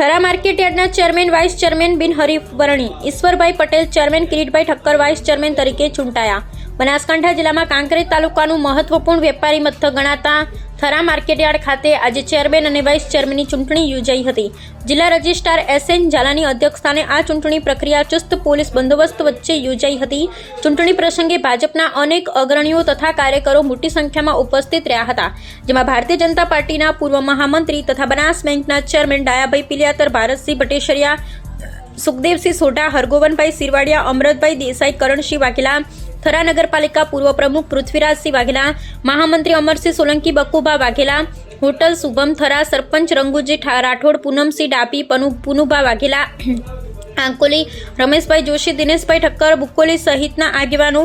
Thara market યાર્ડના chairman vice chairman બિનહરીફ વરણી. Ishwarbhai Patel chairman Kiritbhai Thakkar vice chairman તરીકે ચૂંટાયા. બનાસકાંઠા જિલ્લામાં કાંકરેજ તાલુકાનું મહત્વપૂર્ણ વેપારી મથક ગણાતા થરા માર્કેટયાર્ડ ખાતે આજે ચેરમેન અને વાઇસ ચેરમેનની ચૂંટણી યોજાઈ હતી. જિલ્લા રજિસ્ટ્રાર એસ એન ઝાલાની અધ્યક્ષસ્થાને આ ચૂંટણી પ્રક્રિયા ચુસ્ત પોલીસ બંદોબસ્ત વચ્ચે યોજાઈ હતી. ચૂંટણી પ્રસંગે ભાજપના અનેક અગ્રણીઓ તથા કાર્યકરો મોટી સંખ્યામાં ઉપસ્થિત રહ્યા હતા. જેમાં ભારતીય જનતા પાર્ટીના પૂર્વ મહામંત્રી તથા બનાસ બેંકના ચેરમેન ડાયાભાઈ પિલિયાતર, ભારતસિંહ ભટેશરિયા, સુખદેવસિંહ સોઢા, હરગોવનભાઈ સિરવાડિયા, અમરતભાઈ દેસાઈ, કરણસિંહ વાઘેલા થરા નગરપાલિકા પૂર્વ પ્રમુખ પૃથ્વીરાજસિંહ વાઘેલા, મહામંત્રી અમરસિંહ સોલંકી, બકુભા વાઘેલા, હોટલ શુભમ થરા, સરપંચ રંગુજી રાઠોડ, પૂનમસિંહ ડાપી, પનુ, પુનુભા વાઘેલા, આંકોલી, રમેશભાઈ જોશી, દિનેશભાઈ ઠક્કર બુકોલી સહિતના આગેવાનો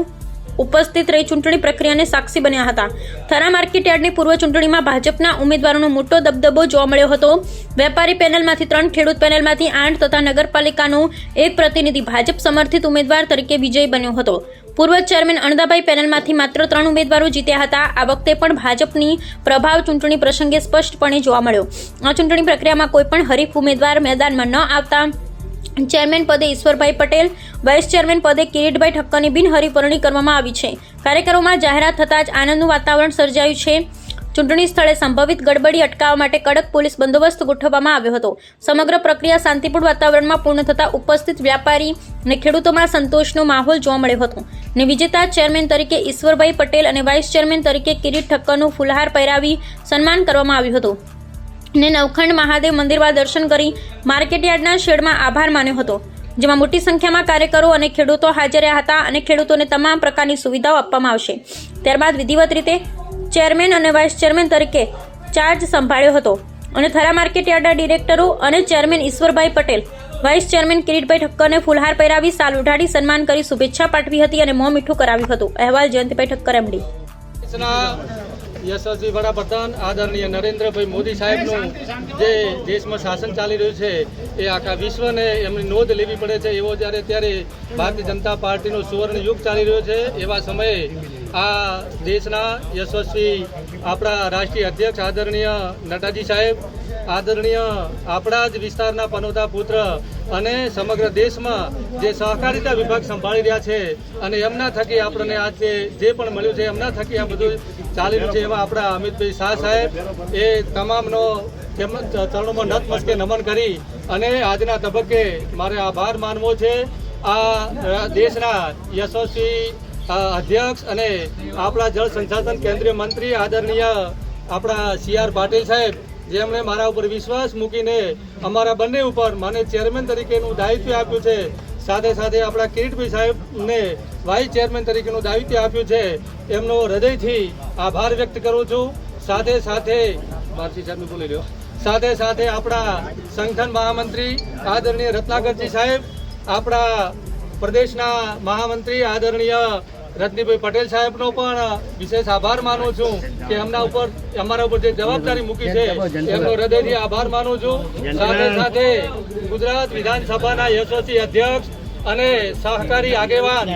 ઉપસ્થિત રહી ચૂંટણી પ્રક્રિયાને સાક્ષી બન્યા હતા. થરા માર્કેટયાર્ડની પૂર્વ ચૂંટણીમાં ભાજપના ઉમેદવારોનો મોટો દબદબો જોવા મળ્યો હતો. વેપારી પેનલમાંથી ત્રણ, ખેડૂત પેનલમાંથી આઠ તથા નગરપાલિકાનો એક પ્રતિનિધિ ભાજપ સમર્થિત ઉમેદવાર તરીકે વિજયી બન્યો હતો. પૂર્વ ચેરમેન અણદાભાઈ પેનલમાંથી માત્ર ત્રણ ઉમેદવારો જીત્યા હતા. આ વખતે પણ ભાજપની પ્રભાવ ચૂંટણી પ્રસંગે સ્પષ્ટપણે જોવા મળ્યો. આ ચૂંટણી પ્રક્રિયામાં કોઈપણ હરીફ ઉમેદવાર મેદાનમાં ન આવતા ચેરમેન પદે ઈશ્વરભાઈ પટેલ, વાઇસ ચેરમેન પદે કિરીટભાઈ ઠક્કરની બિનહરીફરણી કરવામાં આવી છે. કાર્યક્રમોમાં જાહેરાત થતાં જ આનંદનું વાતાવરણ સર્જાયું છે. ચૂંટણી સ્થળે સંભવિત ગડબડી અટકાવવા માટે કડક પોલીસ બંદોબસ્ત ગોઠવવામાં આવ્યો હતો. સમગ્ર પ્રક્રિયા શાંતિપૂર્ણ વાતાવરણમાં પૂર્ણ થતાં ઉપસ્થિત વ્યાપારી અને ખેડૂતોમાં સંતોષનો માહોલ જોવા મળ્યો હતો. ને વિજેતા ચેરમેન તરીકે ઈશ્વરભાઈ પટેલ અને વાઇસ ચેરમેન તરીકે કિરીટ ઠક્કરનું ફુલહાર પહેરાવી સન્માન કરવામાં આવ્યું હતું. ને નવખંડ મહાદેવ મંદિરમાં દર્શન કરી માર્કેટયાર્ડના શેડમાં આભાર માન્યો હતો, જેમાં મોટી સંખ્યામાં કાર્યકરો અને ખેડૂતો હાજર રહ્યા હતા અને ખેડૂતોને તમામ પ્રકારની સુવિધાઓ આપવામાં આવશે. ત્યારબાદ વિધિવત રીતે ચેરમેન અને વાઇસ ચેરમેન તરીકે ચાર્જ સંભાળ્યો હતો અને થરા માર્કેટયાર્ડના ડિરેક્ટરો અને chairman Ishwarbhai Patel, vice chairman Kiritbhai ઠક્કરને ફુલહાર પહેરાવી સાલ ઉઢાડી સન્માન કરી શુભેચ્છા પાઠવી હતી અને મોં મીઠું કરાવ્યું હતું. અહેવાલ જયંતિભાઈ ઠક્કર એમડી યશસ્વી વડાપ્રધાન, આદરણીય નરેન્દ્રભાઈ મોદી સાહેબનું જે દેશમાં શાસન ચાલી રહ્યું છે, એ આખા વિશ્વને એમની નોંધ લેવી પડે છે. એવો જ્યારે ત્યારે ભારતીય જનતા પાર્ટીનો સુવર્ણ યુગ ચાલી રહ્યો છે, એવા સમયે આ દેશના યશસ્વી આપણા રાષ્ટ્રીય અધ્યક્ષ, આદરણીય નડ્ડાજી સાહેબ આદરણીય આપણા જ વિસ્તારના પનોતા પુત્ર અને સમગ્ર દેશમાં જે સહકારિતા વિભાગ સંભાળી રહ્યા છે અને એમના થકી આપણને આ જે પણ મળ્યું છે, એમના થકી આ બધું ચાલી રહ્યું છે એમાં આપણા અમિતભાઈ શાહ સાહેબ એ તમામનો તેમ- ચરણોમાં નતમસ્કે નમન કરી અને આજના તબક્કે મારે આભાર માનવો છે. આ દેશના યશસ્વી અધ્યક્ષ અને આપણા જળ સંસાધન કેન્દ્રીય મંત્રી આદરણીય આપણા સી આર પાટીલ સાહેબ જેમણે મારા ઉપર વિશ્વાસ મૂકીને અમારા બંને ઉપર મને ચેરમેન તરીકેનું દાયિત્વ આપ્યું છે સાથે સાથે આપણા કિરીટભાઈ સાહેબને વાઇસ ચેરમેન તરીકેનું દાયિત્વ આપ્યું છે એમનો હૃદયથી આભાર વ્યક્ત કરું છું. સાથે સાથે ભારતી સાહેબને બોલી રહ્યો સાથે સાથે આપણા સંગઠન મહામંત્રી આદરણીય રત્નાકરજી સાહેબ આપણા પ્રદેશના મહામંત્રી આદરણીય રજનીભાઈ પટેલ સાહેબનો પણ વિશેષ આભાર માનું છું કે એમના ઉપર અમારા ઉપર જે જવાબદારી મૂકી છે એમનો હૃદયથી આભાર માનું છું. સાથે સાથે ગુજરાત વિધાનસભાના યશસ્વી અધ્યક્ષ અને સહકારી આગેવાન